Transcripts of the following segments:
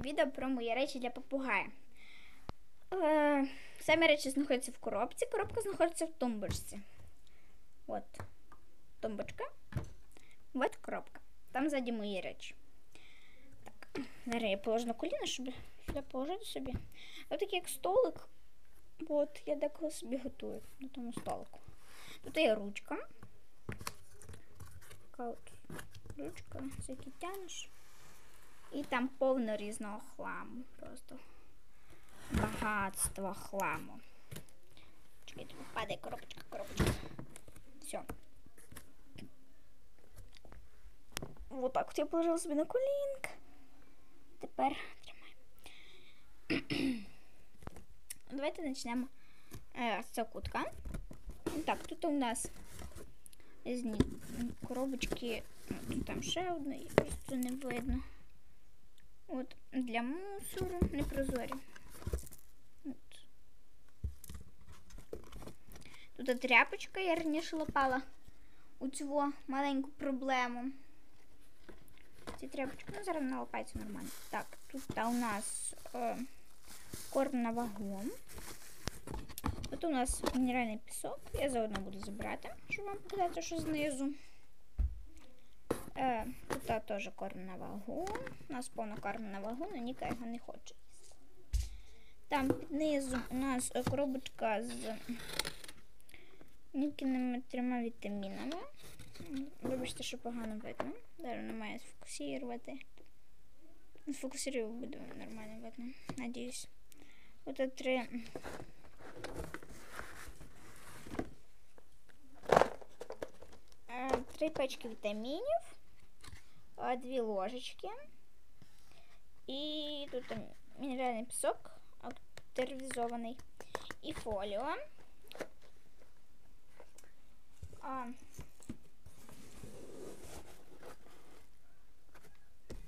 відео про мої речі для попугая. Е, самі речі знаходяться в коробці, коробка знаходиться в тумбочці. От тумбочка. От коробка. Там ззаді мої речі. Так, зараз я положу на коліна, щоб сюди положити собі. Ось такий як столик. От, я деколи собі готую на тому столику. Тут є ручка. Така от ручка, який тянеш. І там повно різного хламу. Просто багатство хламу. Чекайте, падає коробочка, коробочка. Все. Вот так от я положила собі на колінк. Тепер тримаємо. Давайте почнемо е, з цього кутка. Так, тут у нас різні коробочки. Тут там ще одна, і просто не видно. От для мусору непрозорі. От. Тут тряпочка, я раніше лопала у цю маленьку проблему. Ці тряпочки, ну зараз вона лопається нормально. Так, тут у нас е, корм на вагон. Тут у нас мінеральний пісок. Я заодно буду забирати, щоб вам показати, що знизу. Е, тут теж корм на вагон. У нас повно корм на вагон, а Ніка його не хоче. Там під низу у нас коробочка з Нікіними трьома вітамінами. Вибачте, що погано видно. Зараз не має сфокусувати. Сфокусирую буде нормально видно. Надіюсь. Ось три. Е, Три пачки вітамінів, е, дві ложечки. І тут там мінеральний пісок актеризований. І фоліо. А,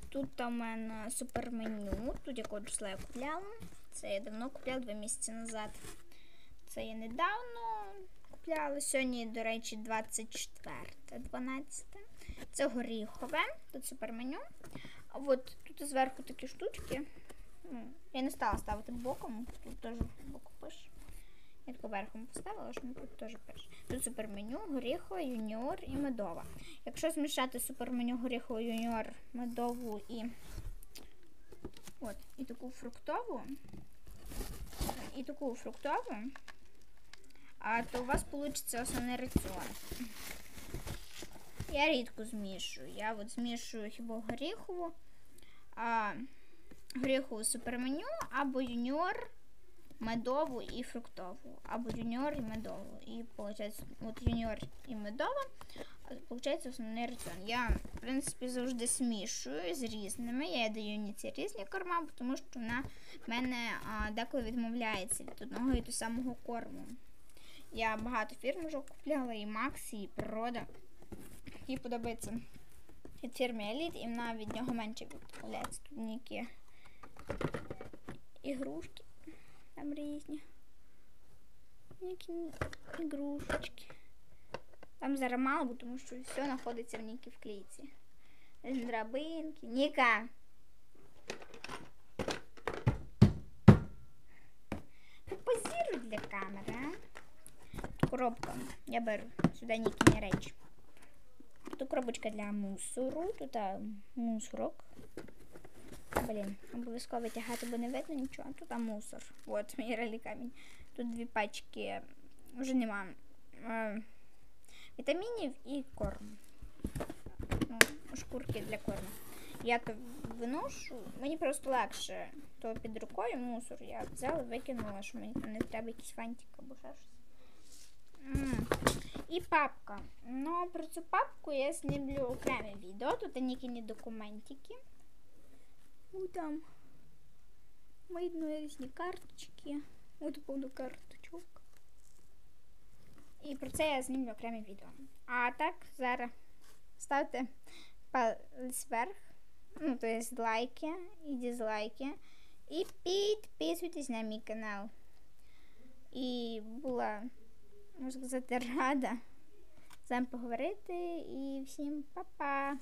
Тут у мене суперменю. Тут якого числа я купляла. Це я давно купляла два місяці назад. Це я недавно купляла. Сьогодні, до речі, 24, 12. Це горіхове. Тут суперменю. От тут зверху такі штучки. Ну, Я не стала ставити боком. Тут теж боку пише. Я таку верхом поставила, що тут теж пише. Тут суперменю, горіхова, юніор і медова. Якщо змішати суперменю горіхову, юніор, медову і от, і таку фруктову, і таку фруктову, а то у вас вийде основний раціон. Я рідко змішую. Я от змішую хіба горіхову, а, горіхову суперменю або юніор медову і фруктову. Або юніор і медову. І виходить, от юніор і медова, виходить основний раціон. Я, в принципі, завжди смішую з різними. Я даю Ніці різні корма, тому що вона в мене а, деколи відмовляється від одного і того самого корму. Я багато фірм вже купляла, і Макс, і Природа. Їй подобається від фірми Еліт, і вона від нього менше відмовляється. Тут ніякі ігрушки. Там різні. Які ігрушечки. Там зараз мало, тому що все знаходиться в Нікі в клітці. Драбинки. Ніка. Позіруй для камери, а? Коробка. Я беру сюди Нікіні речі. Тут коробочка для мусору. Тут мусорок. Блін, обов'язково витягати, бо не видно нічого. Тут мусор. От мій релі камінь. Тут дві пачки вже нема е, вітамінів і корм. Ну, шкурки для корму. Я то виношу, мені просто легше то під рукою мусор. Я взяла, викинула, що мені там не треба якийсь фантик або ще щось. І папка. Ну, про цю папку я знімлю окреме відео. Тут нікіні документики. Ну там видно різні карточки. От повно карточок. І про це я знімлю окреме відео. А так, зараз ставте палець вверх, ну, то есть лайки і дизлайки. І підписуйтесь на мій канал. І була, можна сказати, рада з вами поговорити. І всім па-па!